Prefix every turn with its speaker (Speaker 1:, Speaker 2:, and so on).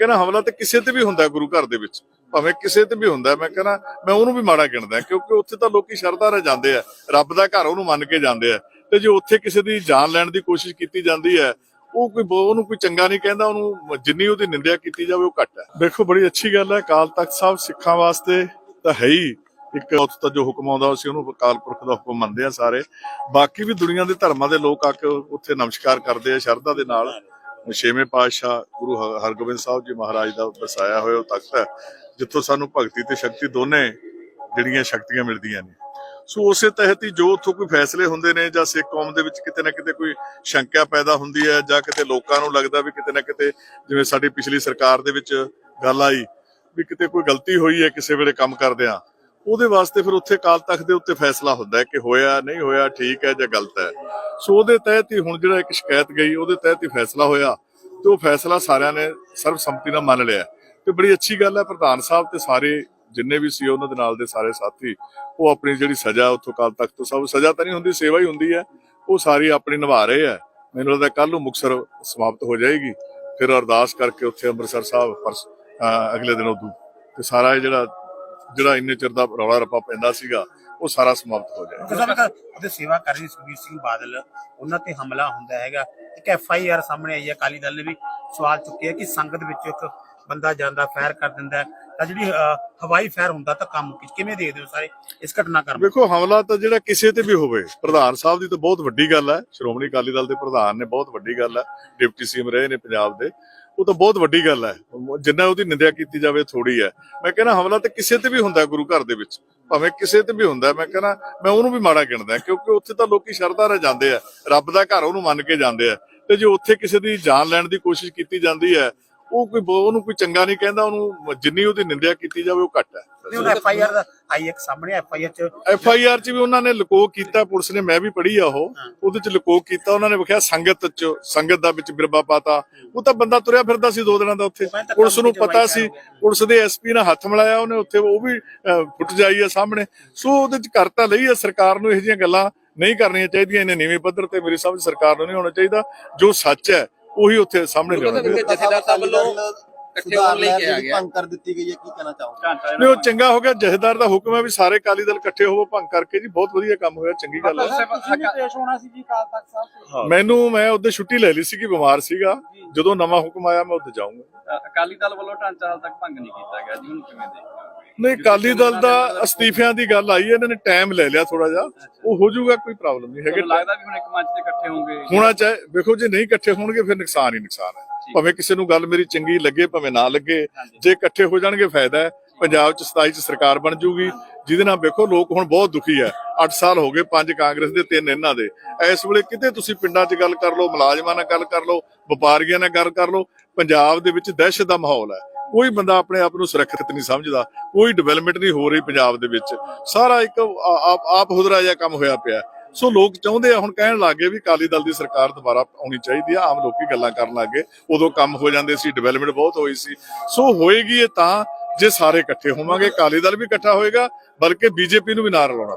Speaker 1: ਕਹਿੰਦਾ ਹਮਲਾ ਤੇ ਕਿਸੇ ਤੇ ਵੀ ਹੁੰਦਾ ਗੁਰੂ ਘਰ ਦੇ ਵਿੱਚ। ਭਾਵੇਂ ਕਿਸੇ ਤੇ ਵੀ ਹੁੰਦਾ ਮੈਂ ਕਹਿੰਦਾ, ਮੈਂ ਉਹਨੂੰ ਵੀ ਮਾੜਾ ਗਿਣਦਾ ਕਿਉਂਕਿ ਉੱਥੇ ਤਾਂ ਲੋਕੀ ਸ਼ਰਧਾ ਨਾਲ ਜਾਂਦੇ ਆ। ਰੱਬ ਦਾ ਘਰ ਉਹਨੂੰ ਮੰਨ ਕੇ ਜਾਂਦੇ ਆ। ਤੇ ਜੇ ਉੱਥੇ ਕਿਸੇ ਦੀ ਜਾਨ ਲੈਣ ਦੀ ਕੋਸ਼ਿਸ਼ ਕੀਤੀ ਜਾਂਦੀ ਹੈ, ਉਹ ਕੋਈ ਉਹਨੂੰ ਕੋਈ ਚੰਗਾ ਨਹੀਂ ਕਹਿੰਦਾ, ਉਹਨੂੰ ਜਿੰਨੀ ਉਹਦੀ ਨਿੰਦਿਆ ਕੀਤੀ ਜਾਵੇ, ਉਹ ਘੱਟ ਹੈ। ਦੇਖੋ, ਬੜੀ ਅੱਛੀ ਗੱਲ ਹੈ। ਅਕਾਲ ਤਖਤ ਸਾਹਿਬ ਸਿੱਖਾਂ ਵਾਸਤੇ ਤਾਂ ਹੈ ਹੀ ਇੱਕ ਉੱਥੇ ਤਾਂ ਜੋ ਹੁਕਮ ਆਉਂਦਾ ਸੀ ਉਹਨੂੰ ਅਕਾਲ ਪੁਰਖ ਦਾ ਹੁਕਮ ਮੰਨਦੇ ਆ ਸਾਰੇ। ਬਾਕੀ ਵੀ ਦੁਨੀਆ ਦੇ ਧਰਮਾਂ ਦੇ ਲੋਕ ਆ ਕੇ ਉੱਥੇ ਨਮਸਕਾਰ ਕਰਦੇ ਆ ਸ਼ਰਧਾ ਦੇ ਨਾਲ। ਛੇਵੇਂ ਪਾਤਸ਼ਾਹ ਗੁਰੂ ਹ- ਹਰਗੋਬਿੰਦ ਸਾਹਿਬ ਜੀ ਮਹਾਰਾਜ ਦਾ ਵਸਾਇਆ ਹੋਇਆ ਤਖਤ ਹੈ, ਜਿੱਥੋਂ ਸਾਨੂੰ ਭਗਤੀ ਤੇ ਸ਼ਕਤੀ ਦੋਨੇ ਜਿਹੜੀਆਂ ਸ਼ਕਤੀਆਂ ਮਿਲਦੀਆਂ ਨੇ। ਸੋ ਉਸੇ ਤਹਿਤ ਹੀ ਜੋ ਉੱਥੋਂ ਕੋਈ ਫੈਸਲੇ ਹੁੰਦੇ ਨੇ ਜਾਂ ਸਿੱਖ ਕੌਮ ਦੇ ਵਿੱਚ ਕਿਤੇ ਨਾ ਕਿਤੇ ਕੋਈ ਸ਼ੰਕਾ ਪੈਦਾ ਹੁੰਦੀ ਹੈ ਜਾਂ ਕਿਤੇ ਲੋਕਾਂ ਨੂੰ ਲੱਗਦਾ ਵੀ ਕਿਤੇ ਨਾ ਕਿਤੇ ਜਿਵੇਂ ਸਾਡੀ ਪਿਛਲੀ ਸਰਕਾਰ ਦੇ ਵਿੱਚ ਗੱਲ ਆਈ ਵੀ ਕਿਤੇ ਕੋਈ ਗਲਤੀ ਹੋਈ ਹੈ ਕਿਸੇ ਵੇਲੇ ਕੰਮ ਕਰਦਿਆਂ ਉਹਦੇ ਵਾਸਤੇ ਫਿਰ ਉੱਥੇ ਕਾਲ ਤਖਤ ਦੇ ਉੱਤੇ ਫੈਸਲਾ ਹੁੰਦਾ ਕਿ ਹੋਇਆ, ਨਹੀਂ ਹੋਇਆ, ਠੀਕ ਹੈ ਜਾਂ ਗਲਤ ਹੈ। ਸੋ ਉਹਦੇ ਤਹਿਤ ਹੀ ਹੁਣ ਜਿਹੜਾ ਇੱਕ ਸ਼ਿਕਾਇਤ ਗਈ, ਉਹਦੇ ਤਹਿਤ ਹੀ ਫੈਸਲਾ ਹੋਇਆ ਤੇ ਉਹ ਫੈਸਲਾ ਸਾਰਿਆਂ ਨੇ ਸਰਬਸੰਮਤੀ ਨਾਲ ਮੰਨ ਲਿਆ। ਤੇ ਬੜੀ ਅੱਛੀ ਗੱਲ ਹੈ, ਪ੍ਰਧਾਨ ਸਾਹਿਬ ਤੇ ਸਾਰੇ ਜਿੰਨੇ ਵੀ ਸੀ ਉਹਨਾਂ ਦੇ ਨਾਲ ਦੇ ਸਾਰੇ ਸਾਥੀ, ਉਹ ਆਪਣੀ ਜਿਹੜੀ ਸਜ਼ਾ ਉੱਥੋਂ ਕਾਲ ਤਖਤ ਤੋਂ ਸਭ, ਸਜ਼ਾ ਤਾਂ ਨਹੀਂ ਹੁੰਦੀ, ਸੇਵਾ ਹੀ ਹੁੰਦੀ ਹੈ। ਉਹ ਸਾਰੀ ਆਪਣੀ ਨਿਭਾ ਰਹੇ ਆ ਮੈਨੂੰ ਲੱਗਦਾ ਕੱਲ ਨੂੰ ਮੁਕਸਰ ਸਮਾਪਤ ਹੋ ਜਾਏਗੀ। ਫਿਰ ਅਰਦਾਸ ਕਰਕੇ ਉੱਥੇ ਅੰਮ੍ਰਿਤਸਰ ਸਾਹਿਬ ਪਰਸ ਅਗਲੇ ਦਿਨ ਉਦੋਂ। ਤੇ ਸਾਰਾ ਜਿਹੜਾ ਜਿਹੜਾ ਇੰਨੇ ਚਿਰ ਦਾ ਰੌਲਾ ਰੱਪਾ ਪੈਂਦਾ ਸੀਗਾ ਉਹ ਸਾਰਾ ਸਮਾਪਤ ਹੋ ਜਾਏਗਾ।
Speaker 2: ਉਹਦੇ ਸੇਵਾ ਕਰ ਰਹੀ ਸੁਖਬੀਰ ਸਿੰਘ ਬਾਦਲ ਉਹਨਾਂ ਤੇ ਹਮਲਾ ਹੁੰਦਾ ਹੈਗਾ। ਇੱਕ ਐਫ ਆਈ ਆਰ ਸਾਹਮਣੇ ਆਈ ਹੈ ਅਕਾਲੀ ਦਲ ਨੇ ਵੀ ਸਵਾਲ ਚੁੱਕਿਆ ਕਿ ਸੰਗਤ ਵਿੱਚ ਇੱਕ ਬੰਦਾ ਜਾਂਦਾ ਫਾਇਰ ਕਰ ਦਿੰਦਾ ਹੈ, ਤਾਂ ਜਿਹੜੀ ਅਹ, ਹਵਾਈ ਫਾਇਰ ਹੁੰਦਾ ਤਾਂ ਕੰਮ ਕਿ- ਕਿਵੇਂ ਦੇਖਦੇ ਹੋ ਸਾਰੇ ਇਸ ਘਟਨਾਕ੍ਰਮ
Speaker 1: ਵੇਖੋ ਹਮਲਾ ਤਾਂ ਜਿਹੜਾ ਕਿਸੇ ਤੇ ਵੀ ਹੋਵੇ ਪ੍ਰਧਾਨ ਸਾਹਿਬ ਦੀ ਤਾਂ ਬਹੁਤ ਵੱਡੀ ਗੱਲ ਹੈ। ਸ਼੍ਰੋਮਣੀ ਅਕਾਲੀ ਦਲ ਦੇ ਪ੍ਰਧਾਨ ਨੇ ਬਹੁਤ ਵੱਡੀ ਗੱਲ ਹੈ। ਡਿਪਟੀ ਸੀਐਮ ਰਹੇ ਨੇ ਪੰਜਾਬ ਦੇ। ਉਹ ਤਾਂ ਬਹੁਤ ਵੱਡੀ ਗੱਲ ਹੈ। ਜਿੰਨਾ ਉਹਦੀ ਨਿੰਦਿਆ ਕੀਤੀ ਜਾਵੇ ਥੋੜੀ ਹੈ। ਮੈਂ ਕਹਿੰਦਾ ਹਮਲਾ ਤੇ ਕਿਸੇ ਤੇ ਵੀ ਹੁੰਦਾ ਗੁਰੂ ਘਰ ਦੇ ਵਿੱਚ। ਭਾਵੇਂ ਕਿਸੇ ਤੇ ਵੀ ਹੁੰਦਾ, ਮੈਂ ਕਹਿੰਦਾ, ਮੈਂ ਉਹਨੂੰ ਵੀ ਮਾੜਾ ਗਿਣਦਾ ਕਿਉਂਕਿ ਉੱਥੇ ਤਾਂ ਲੋਕੀ ਸ਼ਰਧਾ ਨਾਲ ਜਾਂਦੇ ਆ। ਰੱਬ ਦਾ ਘਰ ਉਹਨੂੰ ਮੰਨ ਕੇ ਜਾਂਦੇ ਆ। ਤੇ ਜੇ ਉੱਥੇ ਕਿਸੇ ਦੀ ਜਾਨ ਲੈਣ ਦੀ ਕੋਸ਼ਿਸ਼ ਕੀਤੀ ਜਾਂਦੀ ਹੈ ਉਹ ਕੋਈ ਬ- ਉਹਨੂੰ ਕੋਈ ਚੰਗਾ ਨਹੀਂ ਕਹਿੰਦਾ ਉਹਨੂੰ ਜਿੰਨੀ ਉਹਦੀ ਨਿੰਦਿਆ ਕੀਤੀ ਜਾਵੇ ਉਹ ਘੱਟ ਹੈ।
Speaker 2: ਨਹੀਂ ਐਫ ਆਈ ਆਰ ਦਾ ਆਈ ਇੱਕ ਸਾਹਮਣੇ ਐਫ ਆਈ ਆਰ ਚ
Speaker 1: ਐਫ ਆਈ ਆਰ ਚ ਵੀ ਉਹਨਾਂ ਨੇ ਲਕੋ ਕੀਤਾ ਪੁਲਿਸ ਨੇ ਮੈਂ ਵੀ ਪੜ੍ਹੀ ਆ ਉਹ ਉਹਦੇ ਚ ਲਕੋ ਕੀਤਾ ਉਹਨਾਂ ਨੇ ਵਿਖਿਆ ਸੰਗਤ ਚ ਸੰਗਤ ਦਾ ਵਿੱਚ ਬਿਰਬਾ ਪਾਤਾ। ਉਹ ਤਾਂ ਬੰਦਾ ਤੁਰਿਆ ਫਿਰਦਾ ਸੀ ਦੋ ਦਿਨਾਂ ਦਾ ਉੱਥੇ। ਪੁਲਿਸ ਨੂੰ ਪਤਾ ਸੀ। ਪੁਲਿਸ ਦੇ ਐਸਪੀ ਨਾਲ ਹੱਥ ਮਿਲਾਇਆ ਉਹਨੇ ਉੱਥੇ ਉਹ ਵੀ ਫੁੱਟ ਜਾਈ ਆ ਸਾਹਮਣੇ। ਸੋ ਉਹਦੇ ਚ ਕਰਤਾ ਲਈ ਆ ਸਰਕਾਰ ਨੂੰ ਇਹੋ ਜਿਹੀਆਂ ਗੱਲਾਂ ਨਹੀਂ ਕਰਨੀਆਂ ਚਾਹੀਦੀਆਂ ਇਹਨੇ ਨੀਵੇਂ ਪੱਧਰ ਤੇ ਮੇਰੀ ਸਮਝ ਸਰਕਾਰ ਨੂੰ ਨਹੀਂ ਹੋਣਾ ਚਾਹੀਦਾ। ਜੋ ਸੱਚ ਹੈ ਉਹੀ ਉੱਥੇ ਸਾਹਮਣੇ ਲਿਆਉਣਾ
Speaker 3: ਜਥੇਦਾਰ ਸਾਹਿਬ ਵੱਲੋਂ ਇਕੱਠੇ ਹੋਣ ਲਈ ਕਿਹਾ ਗਿਆ।
Speaker 4: ਭੰਗ ਕਰ ਦਿੱਤੀ ਗਈ ਹੈ ਕੀ ਕਹਿਣਾ ਚਾਹੋਗੇ?
Speaker 1: ਨਹੀਂ ਉਹ ਚੰਗਾ ਹੋ ਗਿਆ ਜਥੇਦਾਰ ਦਾ ਹੁਕਮ ਹੈ ਵੀ ਸਾਰੇ ਅਕਾਲੀ ਦਲ ਇਕੱਠੇ ਹੋਵੋ ਭੰਗ ਕਰਕੇ ਜੀ ਬਹੁਤ ਵਧੀਆ ਕੰਮ ਹੋਇਆ ਚੰਗੀ ਗੱਲ ਹੈ।
Speaker 5: ਕਾਲ
Speaker 1: ਮੈਨੂੰ ਮੈਂ ਉਹਦੇ ਛੁੱਟੀ ਲੈ ਲਈ ਸੀ ਕਿ ਬਿਮਾਰ ਸੀਗਾ। ਜਦੋਂ ਨਵਾਂ ਹੁਕਮ ਆਇਆ ਮੈਂ ਉੱਥੇ ਜਾਊਂਗਾ।
Speaker 3: ਅਕਾਲੀ ਦਲ ਵੱਲੋਂ ਢਾਂਚਾ ਹਾਲ ਤੱਕ ਭੰਗ ਨਹੀਂ ਕੀਤਾ ਗਿਆ ਜੀ ਹੁਣ ਕਿਵੇਂ ਦੇਖਦੇ
Speaker 1: ਨਹੀਂ ਅਕਾਲੀ ਦਲ ਦਾ ਅਸਤੀਫਿਆਂ ਦੀ ਗੱਲ ਆਈ ਇਹਨਾਂ ਨੇ ਟਾਈਮ ਲੈ ਲਿਆ ਥੋੜਾ ਜਿਹਾ। ਉਹ ਹੋ ਜਾਊਗਾ ਕੋਈ ਪ੍ਰੋਬਲਮ ਨਹੀਂ ਹੈਗੀ।
Speaker 3: ਲੱਗਦਾ ਵੀ ਹੁਣ ਇੱਕ ਮੰਚ ਤੇ ਇਕੱਠੇ ਹੋਣਗੇ?
Speaker 1: ਹੋਣਾ ਚਾਹੇ ਵੇਖੋ ਜੇ ਨਹੀਂ ਇਕੱਠੇ ਹੋਣਗੇ ਫਿਰ ਨੁਕਸਾਨ ਹੀ ਨੁਕਸਾਨ ਹੈ। ਭਾਵੇਂ ਕਿਸੇ ਨੂੰ ਗੱਲ ਮੇਰੀ ਚੰਗੀ ਲੱਗੇ ਭਾਵੇਂ ਨਾ ਲੱਗੇ ਜੇ ਇਕੱਠੇ ਹੋ ਜਾਣਗੇ ਫਾਇਦਾ ਹੈ। ਪੰਜਾਬ ਚ 27 ਚ ਸਰਕਾਰ ਬਣ ਜੂਗੀ ਜਿਹਦੇ ਨਾਲ ਵੇਖੋ ਲੋਕ ਹੁਣ ਬਹੁਤ ਦੁਖੀ ਹੈ। 8 ਸਾਲ ਹੋ ਗਏ ਪੰਜ ਕਾਂਗਰਸ ਦੇ ਤਿੰਨ ਇਹਨਾਂ ਦੇ। ਇਸ ਵੇਲੇ ਕਿਤੇ ਤੁਸੀਂ ਪਿੰਡਾਂ 'ਚ ਗੱਲ ਕਰ ਲਓ ਮੁਲਾਜ਼ਮਾਂ ਨਾਲ ਗੱਲ ਕਰ ਲਓ ਵਪਾਰੀਆਂ ਨਾਲ ਗੱਲ ਕਰ ਲਓ ਪੰਜਾਬ ਦੇ ਵਿੱਚ ਦਹਿਸ਼ਤ ਦਾ ਮਾਹੌਲ ਹੈ। ਕੋਈ ਬੰਦਾ ਆਪਣੇ ਆਪ ਨੂੰ ਸੁਰੱਖਿਅਤ ਨਹੀਂ ਸਮਝਦਾ, ਕੋਈ ਡਿਵੈਲਪਮੈਂਟ ਨਹੀਂ ਹੋ ਰਹੀ ਪੰਜਾਬ ਦੇ ਵਿੱਚ। ਸਾਰਾ ਇੱਕ ਆਪ ਆਪ ਹੁਦਰਾ ਜਿਹਾ ਕੰਮ ਹੋਇਆ ਪਿਆ। ਸੋ ਲੋਕ ਚਾਹੁੰਦੇ ਆ, ਹੁਣ ਕਹਿਣ ਲੱਗੇ ਵੀ ਅਕਾਲੀ ਦਲ ਦੀ ਸਰਕਾਰ ਦੁਬਾਰਾ ਆਉਣੀ ਚਾਹੀਦੀ ਆ, ਆਮ ਲੋਕੀ ਗੱਲਾਂ ਕਰਨ ਲੱਗੇ ਉਦੋਂ ਕੰਮ ਹੋ ਜਾਂਦੇ ਸੀ ਡਿਵੈਲਪਮੈਂਟ ਬਹੁਤ ਹੋਈ ਸੀ। ਸੋ ਹੋਏਗੀ ਇਹ ਤਾਂ ਜੇ ਸਾਰੇ ਇਕੱਠੇ ਹੋਵਾਂਗੇ, ਅਕਾਲੀ ਦਲ ਵੀ ਇਕੱਠਾ ਹੋਏਗਾ, ਬਲਕਿ ਬੀਜੇਪੀ ਨੂੰ ਵੀ ਨਾਲ ਲਾਉਣਾ